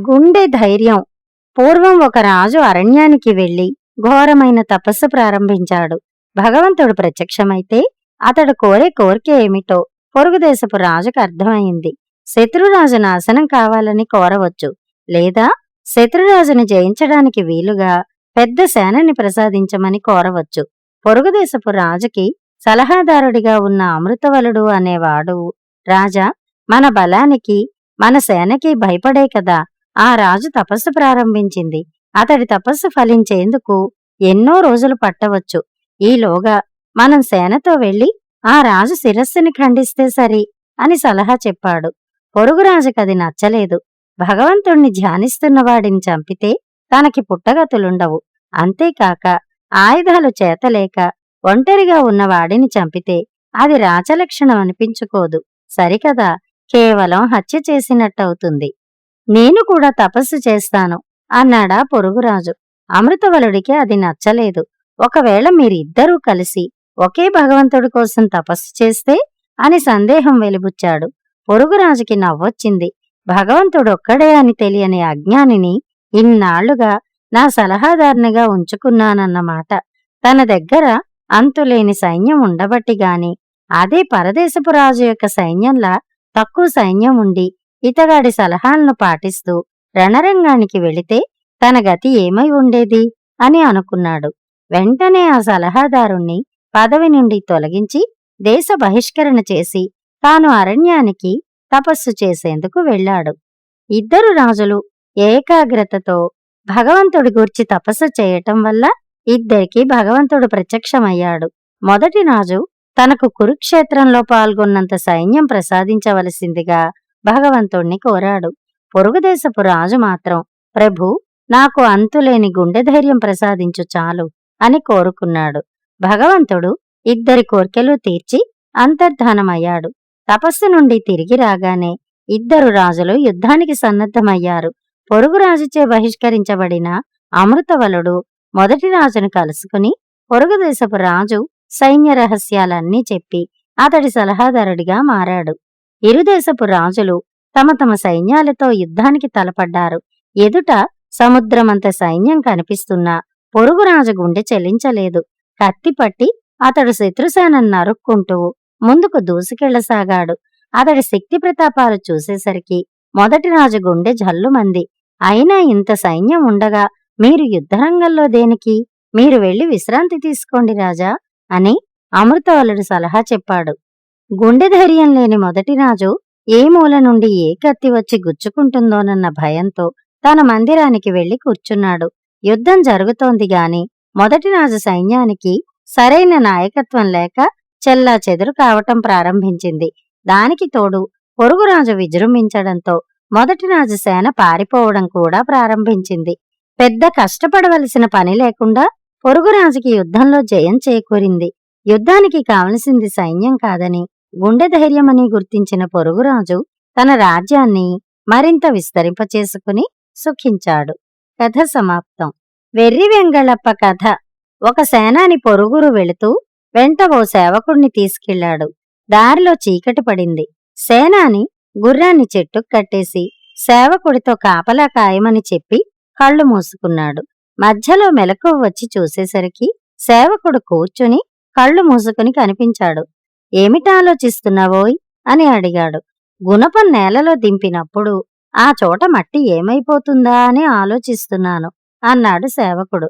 గుండె ధైర్యం. పూర్వం ఒక రాజు అరణ్యానికి వెళ్ళి ఘోరమైన తపస్సు ప్రారంభించాడు. భగవంతుడు ప్రత్యక్షమైతే అతడు కోరే కోరిక ఏమిటో పొరుగుదేశపు రాజుకు అర్థమైంది. శత్రురాజు నాశనం కావాలని కోరవచ్చు. లేదా శత్రురాజుని జయించడానికి వీలుగా పెద్ద సేనని ప్రసాదించమని కోరవచ్చు. పొరుగుదేశపు రాజుకి సలహాదారుడిగా ఉన్న అమృతవలుడు అనేవాడు రాజా మన బలానికి మన సేనకి భయపడే కదా ఆ రాజు తపస్సు ప్రారంభించింది. అతడి తపస్సు ఫలించేందుకు ఎన్నో రోజులు పట్టవచ్చు. ఈలోగా మనం సేనతో వెళ్ళి ఆ రాజు శిరస్సుని ఖండిస్తే సరి అని సలహా చెప్పాడు. పొరుగురాజుకది నచ్చలేదు. భగవంతుణ్ణి ధ్యానిస్తున్న వాడిని చంపితే తనకి పుట్టగతులుండవు. అంతేకాక ఆయుధాలు చేతలేక ఒంటరిగా ఉన్న వాడిని చంపితే అది రాచలక్షణం అనిపించుకోదు. సరికదా? కేవలం హత్య చేసినట్టవుతుంది. నేను కూడా తపస్సు చేస్తాను అన్నాడా పొరుగురాజు. అమృతవలుడికి అది నచ్చలేదు. ఒకవేళ మీరిద్దరూ కలిసి ఒకే భగవంతుడి కోసం తపస్సు చేస్తే అని సందేహం వెలిబుచ్చాడు. పొరుగురాజుకి నవ్వొచ్చింది. భగవంతుడొక్కడే అని తెలియని అజ్ఞానిని ఇన్నాళ్ళుగా నా సలహాదారునిగా ఉంచుకున్నానన్నమాట. తన దగ్గర అంతులేని సైన్యం ఉండబట్టి గాని అదే పరదేశపు రాజు యొక్క సైన్యంలా తక్కువ సైన్యం ఉండి ఇతగాడి సలహాలను పాటిస్తూ రణరంగానికి వెళితే తన గతి ఏమై ఉండేది? అని అనుకున్నాడు. వెంటనే ఆ సలహాదారుణ్ణి పదవి నుండి తొలగించి దేశ బహిష్కరణ చేసి తాను అరణ్యానికి తపస్సు చేసేందుకు వెళ్ళాడు. ఇద్దరు రాజులు ఏకాగ్రతతో భగవంతుడి గూర్చి తపస్సు చేయటం వల్ల ఇద్దరికీ భగవంతుడు ప్రత్యక్షమయ్యాడు. మొదటి రాజు తనకు కురుక్షేత్రంలో పాల్గొన్నంత సైన్యం ప్రసాదించవలసిందిగా భగవంతుణ్ణి కోరాడు. పొరుగుదేశపు రాజు మాత్రం ప్రభు నాకు అంతులేని గుండె ధైర్యం ప్రసాదించు చాలు అని కోరుకున్నాడు. భగవంతుడు ఇద్దరి కోర్కెలు తీర్చి అంతర్ధానమయ్యాడు. తపస్సు నుండి తిరిగి రాగానే ఇద్దరు రాజులు యుద్ధానికి సన్నద్ధమయ్యారు. పొరుగు రాజుచే బహిష్కరించబడిన అమృతవలుడు మొదటి రాజును కలుసుకుని పొరుగుదేశపు రాజు సైన్య రహస్యాలన్నీ చెప్పి అతడి సలహాదారుడిగా మారాడు. ఇరుదేశపు రాజులు తమ తమ సైన్యాలతో యుద్ధానికి తలపడ్డారు. ఎదుట సముద్రమంత సైన్యం కనిపిస్తున్నా పొరుగురాజు గుండె చెలించలేదు. కత్తిపట్టి అతడు శత్రుసేనను నరుక్కుంటూ ముందుకు దూసుకెళ్ళసాగాడు అతడి శక్తి ప్రతాపాలు చూసేసరికి మొదటి రాజు గుండె జల్లుమంది. అయినా ఇంత సైన్యం ఉండగా మీరు యుద్ధరంగంలో దేనికి? మీరు వెళ్ళి విశ్రాంతి తీసుకోండి రాజా అని అమృతవలుడు సలహా చెప్పాడు. గుండె ధైర్యం లేని మొదటి రాజు ఏ మూల నుండి ఏ కత్తి వచ్చి గుచ్చుకుంటుందోనన్న భయంతో తన మందిరానికి వెళ్ళి కూర్చున్నాడు. యుద్ధం జరుగుతోంది గాని మొదటి రాజు సైన్యానికి సరైన నాయకత్వం లేక చెల్లా చెదురు కావటం ప్రారంభించింది. దానికి తోడు పొరుగురాజు విజృంభించడంతో మొదటి రాజు సేన పారిపోవడం కూడా ప్రారంభించింది. పెద్ద కష్టపడవలసిన పని లేకుండా పొరుగురాజుకి యుద్ధంలో జయం చేకూరింది. యుద్ధానికి కావలసింది సైన్యం కాదని గుండె ధైర్యమని గుర్తించిన పొరుగురాజు తన రాజ్యాన్ని మరింత విస్తరింపచేసుకుని సుఖించాడు. కథ సమాప్తం. వెర్రి వెంగళప్ప కథ. ఒక సేనాని పొరుగురు వెళుతూ వెంట ఓ సేవకుణ్ణి తీసుకెళ్ళాడు దారిలో చీకటి పడింది. సేనాని గుర్రాన్ని చెట్టుకు కట్టేసి సేవకుడితో కాపలా కాయమని చెప్పి కళ్ళు మూసుకున్నాడు. మధ్యలో మెలకువ వచ్చి చూసేసరికి సేవకుడు కూర్చుని కళ్ళు మూసుకుని కనిపించాడు. ఏమిటాలోచిస్తున్నావోయ్ అని అడిగాడు. గుణపం నేలలో దింపినప్పుడు ఆ చోట మట్టి ఏమైపోతుందా అని ఆలోచిస్తున్నాను అన్నాడు సేవకుడు.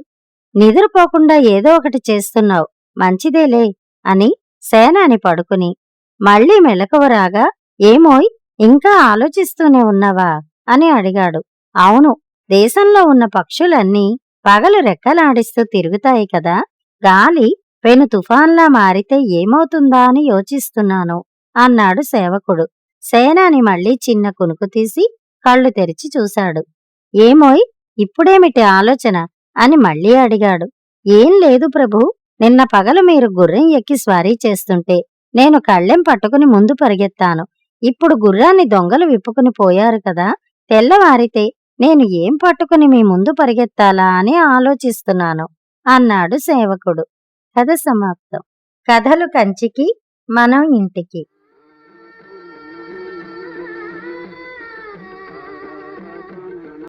నిద్రపోకుండా ఏదో ఒకటి చేస్తున్నావు మంచిదేలే అని సేనాని పడుకుని మళ్ళీ మెలకువరాగా ఏమోయ్ ఇంకా ఆలోచిస్తూనే ఉన్నావా? అని అడిగాడు. అవును దేశంలో ఉన్న పక్షులన్నీ పగలు రెక్కలాడిస్తూ తిరుగుతాయి కదా గాలి పెను తుఫాన్లా మారితే ఏమవుతుందా అని యోచిస్తున్నాను అన్నాడు సేవకుడు. సేనాని మళ్ళీ చిన్న కునుకు తీసి కళ్ళు తెరిచి చూశాడు. ఏమోయ్ ఇప్పుడేమిటి ఆలోచన? అని మళ్ళీ అడిగాడు. ఏం లేదు ప్రభు నిన్న పగలు మీరు గుర్రం ఎక్కి స్వారీ చేస్తుంటే నేను కళ్ళెం పట్టుకుని ముందు పరిగెత్తాను. ఇప్పుడు గుర్రాన్ని దొంగలు విప్పుకుని పోయారు కదా తెల్లవారితే నేను ఏం పట్టుకుని మీ ముందు పరిగెత్తాలా అని ఆలోచిస్తున్నాను అన్నాడు సేవకుడు. కథ సమాప్తం. కథలు కంచికి మనం ఇంటికి.